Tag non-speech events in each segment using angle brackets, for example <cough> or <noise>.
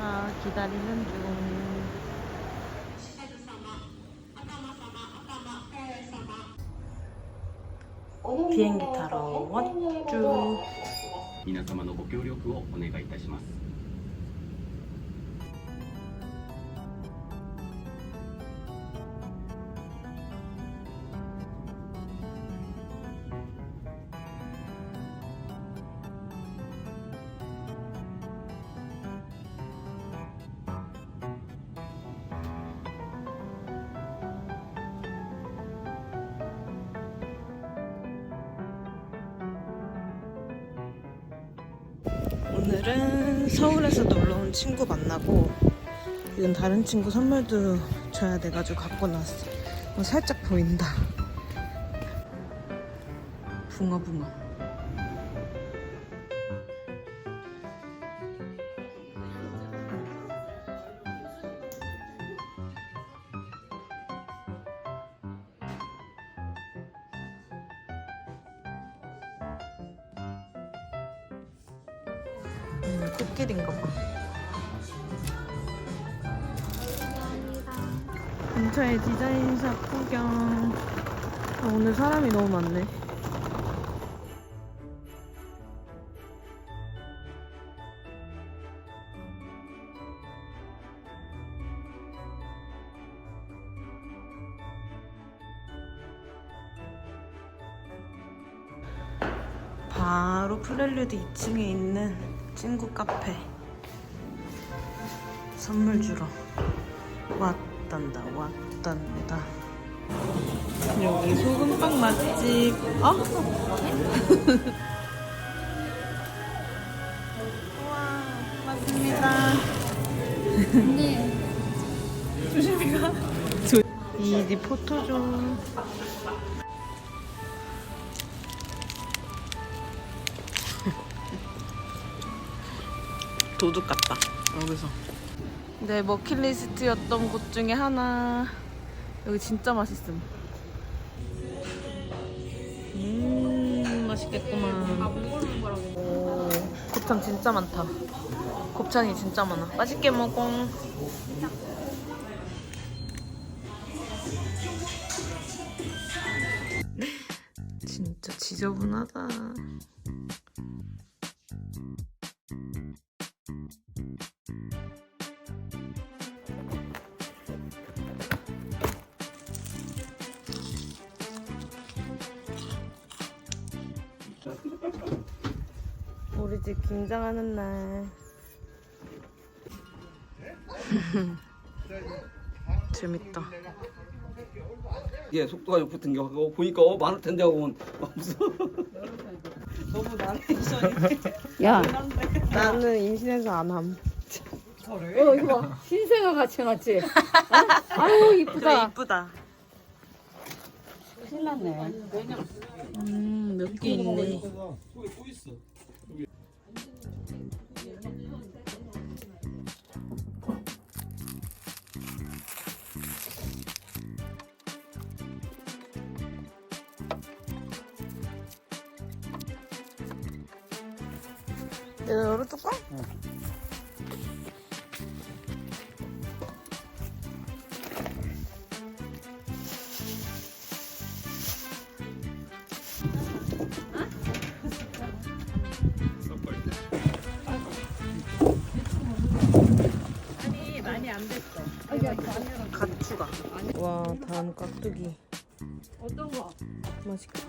차 기다리는 중. 비행기 타러 왔죠. 皆様のご協力をお願いいたします 오늘은 서울에서 놀러 온 친구 만나고 이건 다른 친구 선물도 줘야 돼가지고 갖고 나왔어. 어, 살짝 보인다. 붕어 붕어. 음, 코끼리인가 봐. 근처에 디자인샵 구경. 아, 오늘 사람이 너무 많네. 바로 프렐류드 2층에 있는 친구 카페. 선물 주러 왔단다 왔단다. 여기 소금빵 맛집 어? <laughs> 우와 맞습니다. <laughs> 조심히 가. 이디 포토 좀 도둑 같다. 여기서. 내 버킷리스트였던 곳 중에 하나. 여기 진짜 맛있음. 음 맛있겠구만. 오 곱창 진짜 많다. 곱창이 진짜 많아. 맛있게 먹어. 진짜 지저분하다 우리 집 김장하는 날. <laughs> 재밌다. 이게 속도가 좀 붙은 게 하고 보니까 어 많을 텐데 하고 무슨 <laughs> 너무 나레이션이. <laughs> 야, 나는 임신해서 안 함. 어, 이거 봐. 신생아 같이 해놨지? 어? 아유, 이쁘다. 이쁘다. 신났네. 음, 몇 개 있네. 가추가. 와, 다음 깍두기. 어떤 거? 맛있겠다.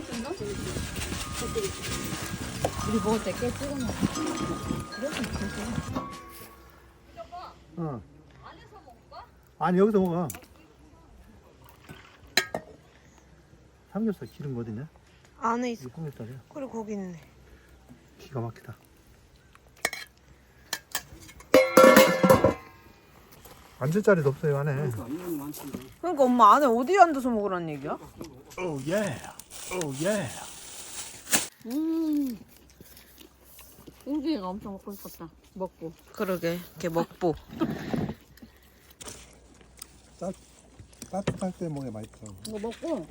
생선? 우리 먹을 때 깨 찍어놔. 어. 아니 여기서 먹어. 삼겹살 기름 어디냐? 안에 있어. 이거 삼겹살이야. 그리고 거기 있네. 기가 막히다. 앉을 자리도 없어요 안에. 그러니까 엄마 안에 어디 앉아서 먹으라는 얘기야? 오 예. 오 예. 음. 웅기가 엄청 먹고 싶었다. 먹고. 그러게. 이렇게 먹보. <laughs> 따뜻할 때 먹어야 맛있어. 이거 먹고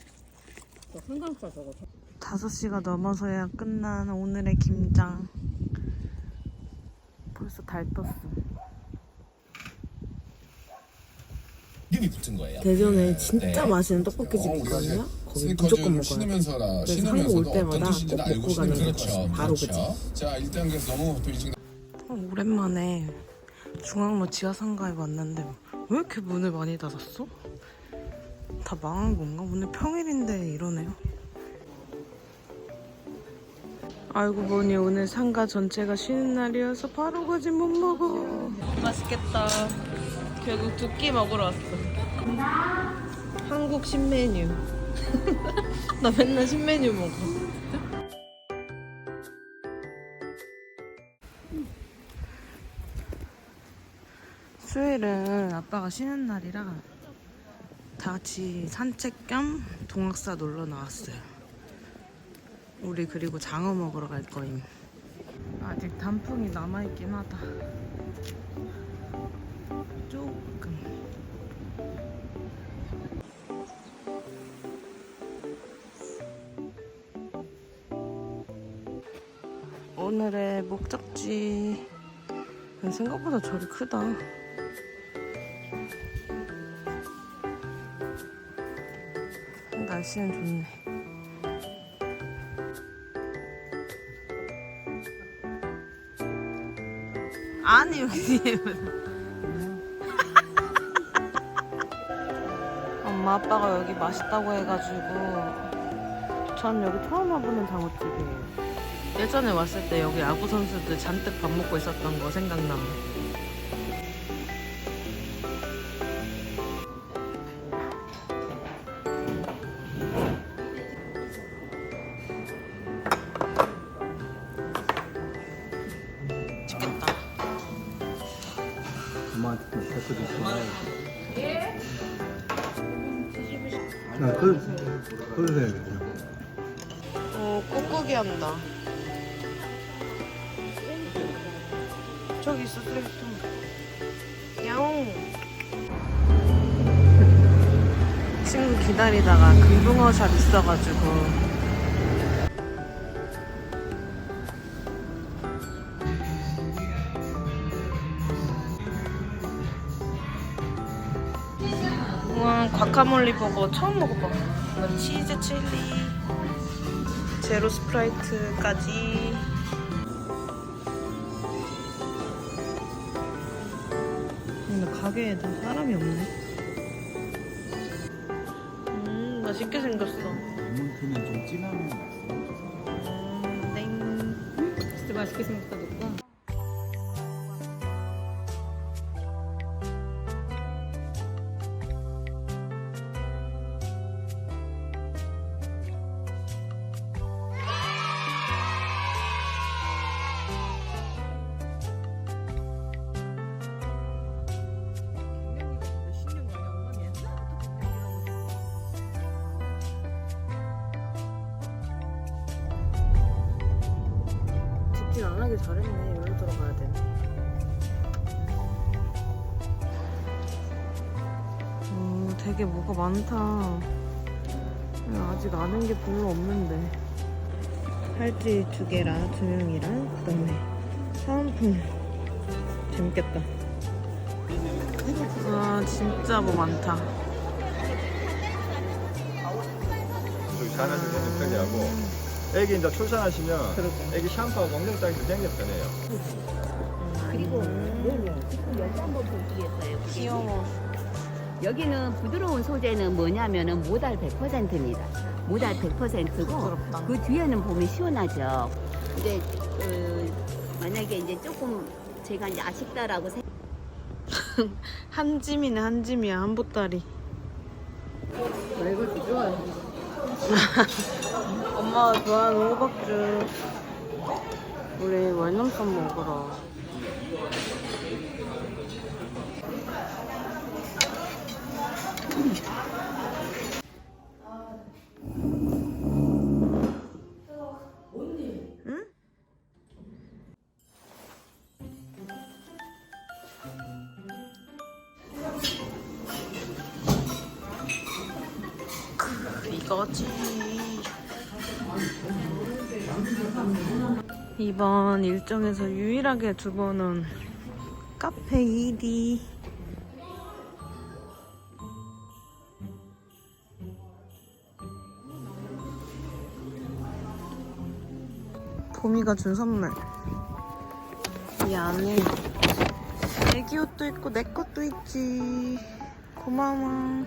저 한강사 저거. 5시가 넘어서야 끝난 오늘의 김장. 벌써 달 떴어. 이름이 붙은 거예요. 대전에 진짜 네. 맛있는 떡볶이집 어, 있거든요. 거기 무조건 먹어요. 그래서 한국 올 때마다 꼭 먹고 가는. 그렇죠. 바로 그렇죠. 자또 일찍 어, 오랜만에 중앙로 지하상가에 왔는데 왜 이렇게 문을 많이 닫았어? 다 망한 건가? 오늘 평일인데 이러네요. 알고 보니 오늘 상가 전체가 쉬는 날이어서 바로 가지 못 먹어. 맛있겠다. 결국 두 끼 먹으러 왔어. 한국 신메뉴. <laughs> 나 맨날 신메뉴 먹어. 수요일은 아빠가 쉬는 날이라 다 같이 산책 겸 동학사 놀러 나왔어요. 우리 그리고 장어 먹으러 갈 거임. 아직 단풍이 남아있긴 하다. 조금. 오늘의 목적지 생각보다 절이 크다. 날씨는 좋네. 아니 여기 <laughs> 엄마 아빠가 여기 맛있다고 해가지고 전 여기 처음 와보는 장어집이에요. 예전에 왔을 때 여기 야구 선수들 잔뜩 밥 먹고 있었던 거 생각나. 맛 꾹꾹이 한다. 저기 있어, 쓰레기통. 야옹. 친구 기다리다가 금붕어 샵 있어가지고. 우와, 과카몰리 버거 처음 먹어봐. 이건 치즈 칠리. 제로 스프라이트까지 근데 가게에 다 사람이 없네 음 맛있게 생겼어 레몬트는 좀 진하면 맛있어. 음, 땡 진짜 맛있게 생겼다 녹가. 하길 잘했네. 여기로 들어가야 되네 어, 되게 뭐가 많다. 아직 아는 게 별로 없는데. 팔찌 두 개랑 두 명이랑 그다음에 사은품 재밌겠다. 와 진짜 뭐 많다. 저기 사는 데는 편리하고 애기 이제 출산하시면 애기 샴푸하고 엉덩이딱이 굉장히 편해요. 그리고. 지금 여기 한번 보시겠어요? 귀여워 여기는 부드러운 소재는 뭐냐면은 모달 100%입니다. 모달 100%고 부드럽다. 그 뒤에는 보면 시원하죠. 이제 그 만약에 이제 조금 제가 이제 아쉽다라고 생각 <laughs> 한 짐이네 한 짐이야 한 보따리 나 이거 좋아해. <laughs> 엄마가 좋아하는 호박죽 우리 월남쌈 먹으러 응? 이번 일정에서 유일하게 두 번은 카페 1위. 봄이가 준 선물. 이 안에 애기 옷도 있고 내 것도 있지. 고마워.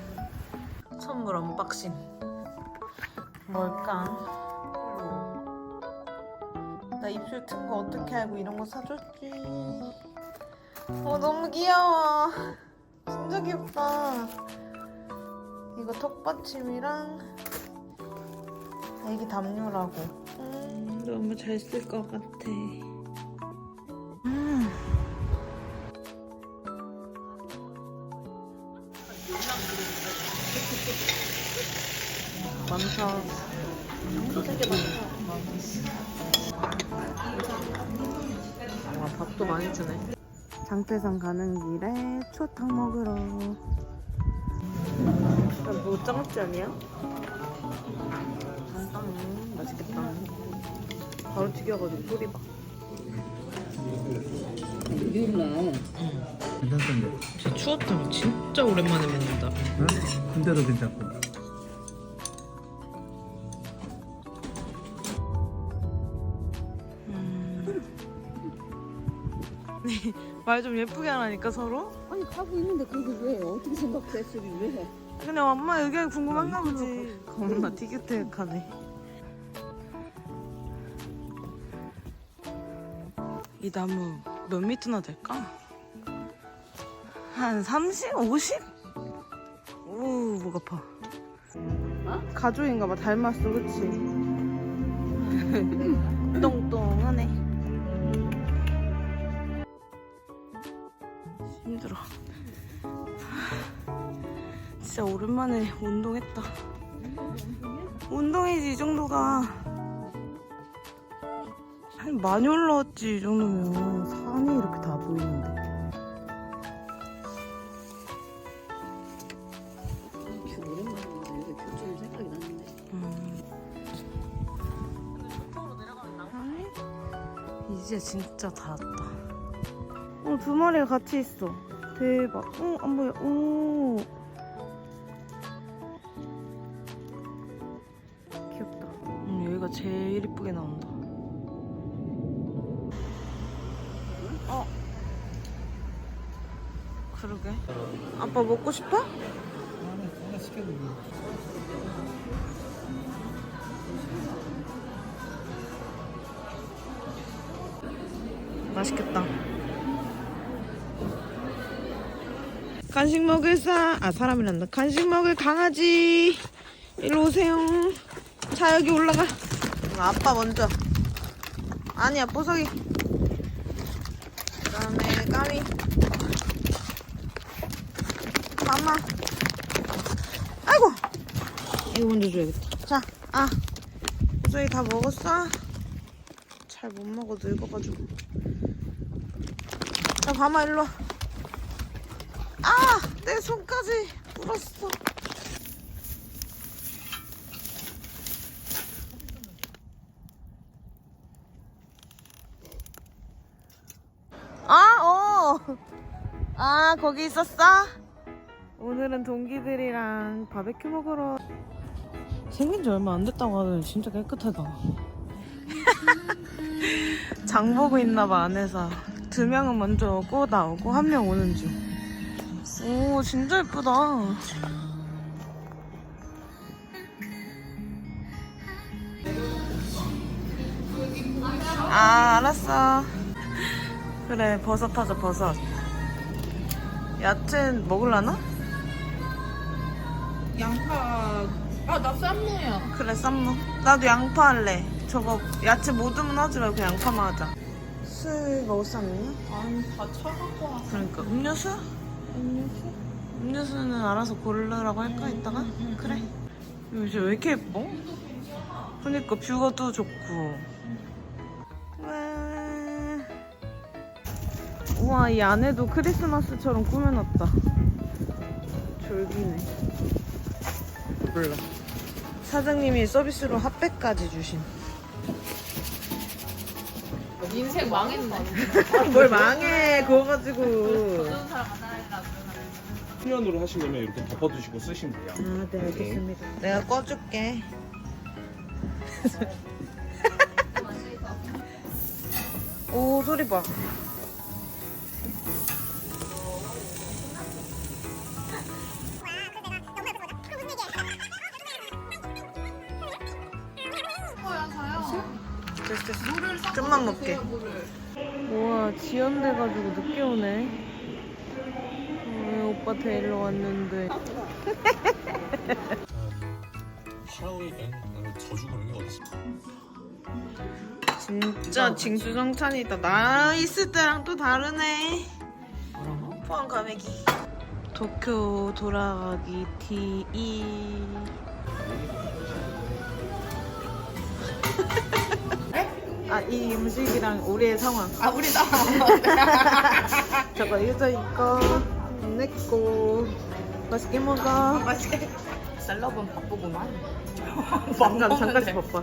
선물 언박싱. 뭘까? 나 입술 튼 거 어떻게 알고 이런 거 사줬지? 어 너무 귀여워. 진짜 귀엽다. 이거 턱받침이랑 애기 담요라고. 음, 너무 잘 쓸 것 같아. 음. 많다. 와, 밥 도 많이 주네. 장태산 가는 길에 추어탕 먹으러. 뭐 짱짜리야? 음, 맛있겠다. 바로 튀겨가지고 소리 봐. 유일날 괜찮던데. 제 추어탕 진짜 오랜만에 먹는다. 응? 근데도 괜찮고. 말 좀 예쁘게 하라니까 서로. 아니 가고 있는데 그게 왜 어떻게 생각했어 왜 해? 그냥 엄마 의견이 궁금한가 보지. 엄마 티격태격하네. 이 나무 몇 미터나 될까? 한 30? 50? 오, 목 아파. 가족인가 봐. 닮았어, 그치? <laughs> 똥똥하네. 오랜만에 운동했다. 운동이지 이 정도가. 한 많이 올라왔지 이 정도면 산이 이렇게 다 보이는데. 아니, 이제 진짜 다 왔다. 어, 두 마리가 같이 있어. 대박. 어, 안 보여. 오. 제일 이쁘게 나온다. 어. 그러게. 아빠 먹고 싶어? 하나 시켜도 맛있겠다. 간식 먹을 사, 아, 사람이란다. 간식 먹을 강아지. 일로 오세요. 자, 여기 올라가. 아빠 먼저. 아니야, 보석이. 그 다음에 까미. 마마. 아이고! 이거 먼저 줘야겠다. 자, 아. 보석이 다 먹었어? 잘 못 먹어, 늙어가지고. 자, 밤아 일로 와. 아! 내 손까지 물었어. 아, 어! 아, 거기 있었어? 오늘은 동기들이랑 바베큐 먹으러. 생긴 지 얼마 안 됐다고 하더니 진짜 깨끗하다. <laughs> 장 보고 있나봐, 안에서. 두 명은 먼저 오고, 나오고, 한 명 오는 중. 오, 진짜 예쁘다. 아, 알았어. 그래, 버섯 하자, 버섯. 야채 먹을라나? 양파 아나 쌈무야 그래, 쌈무. 나도 양파 할래. 저거, 야채 모듬은 하지 말고 그냥 양파만 하자. 술 먹을 있나? 아니 다 차갖고 와 그러니까 음료수? 음료수? 음료수는 알아서 고르라고 할까 이따가? 그래 요새 왜 이렇게 예뻐? 그니까 뷰가 또 좋고 우와 이 안에도 크리스마스처럼 꾸며놨다. 졸기네. 몰라. 사장님이 서비스로 핫팩까지 주신. 인생 망했네. 뭘 망해. 그거 가지고. 수면으로 하시려면 이렇게 덮어두시고 쓰시면 돼요. 아 네. 알겠습니다. 내가 꺼줄게. <laughs> 오 소리 봐 됐어 좀만 먹게. 우와 지연돼가지고 늦게 오네. 왜 오빠 데리러 왔는데. <laughs> 하루이엔 저주 그런 게 어딨어? 진짜 징수성찬이다. 나 있을 때랑 또 다르네. 포항 가메기. 도쿄 돌아가기 T2 <laughs> 아 이 음식이랑 우리의 상황. 아 우리 나. <laughs> 저거 이거 이거 내꺼. 맛있게 먹어. 맛있게. 셀럽은 바쁘구만. <laughs> 잠깐 잠깐씩 바빠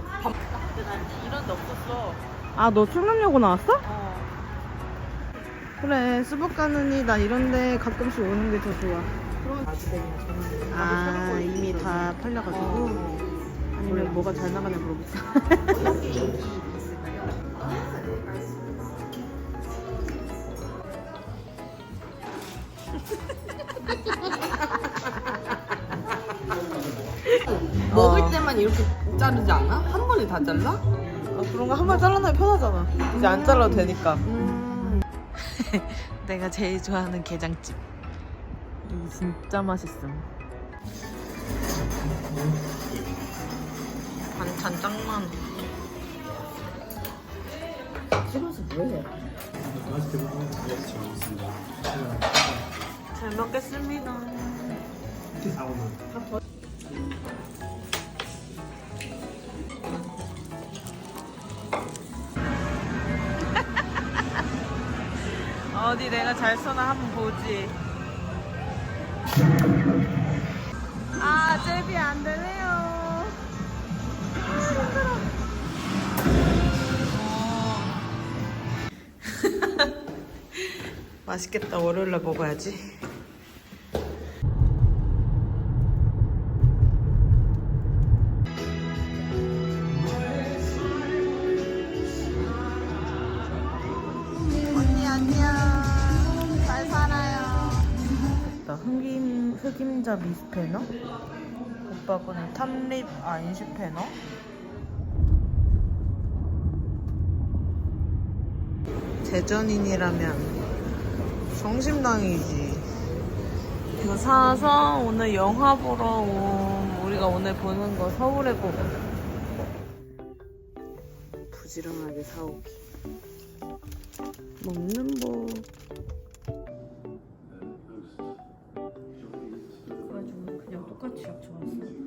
이런 데 없었어. 아너 충남여고 나왔어? 어. 그래 수복 가느니 나 이런데 가끔씩 오는 게 더 좋아. 아 이미 다 팔려가지고? 아니면 뭐가 잘 나가냐 물어보자 먹을 때만 이렇게 자르지 않아? 한 번에 다 잘라? 아, 그런 거 한 번 잘라놓으면 편하잖아. 이제 안 잘라도 되니까. <laughs> 내가 제일 좋아하는 게장집. 여기 진짜 맛있음. 반찬 짱 많아. 찍어서 뭐해? 잘 먹겠습니다. <laughs> 어디 내가 잘 써나 한번 보지. 아, 잽이 안 되네요. 맛있겠다. 월요일날 먹어야지. 언니 안녕. 잘 살아요. 나 흑임 흑임자 미스패너. 오빠 거는 탑립 아인슈패너. 대전인이라면 정신당이지 이거 사서 오늘 영화 보러 온 우리가 오늘 보는 거 서울의 봄. 부지런하게 사오기. 먹는 법. 그래가지고 그냥 똑같이 약초 왔어.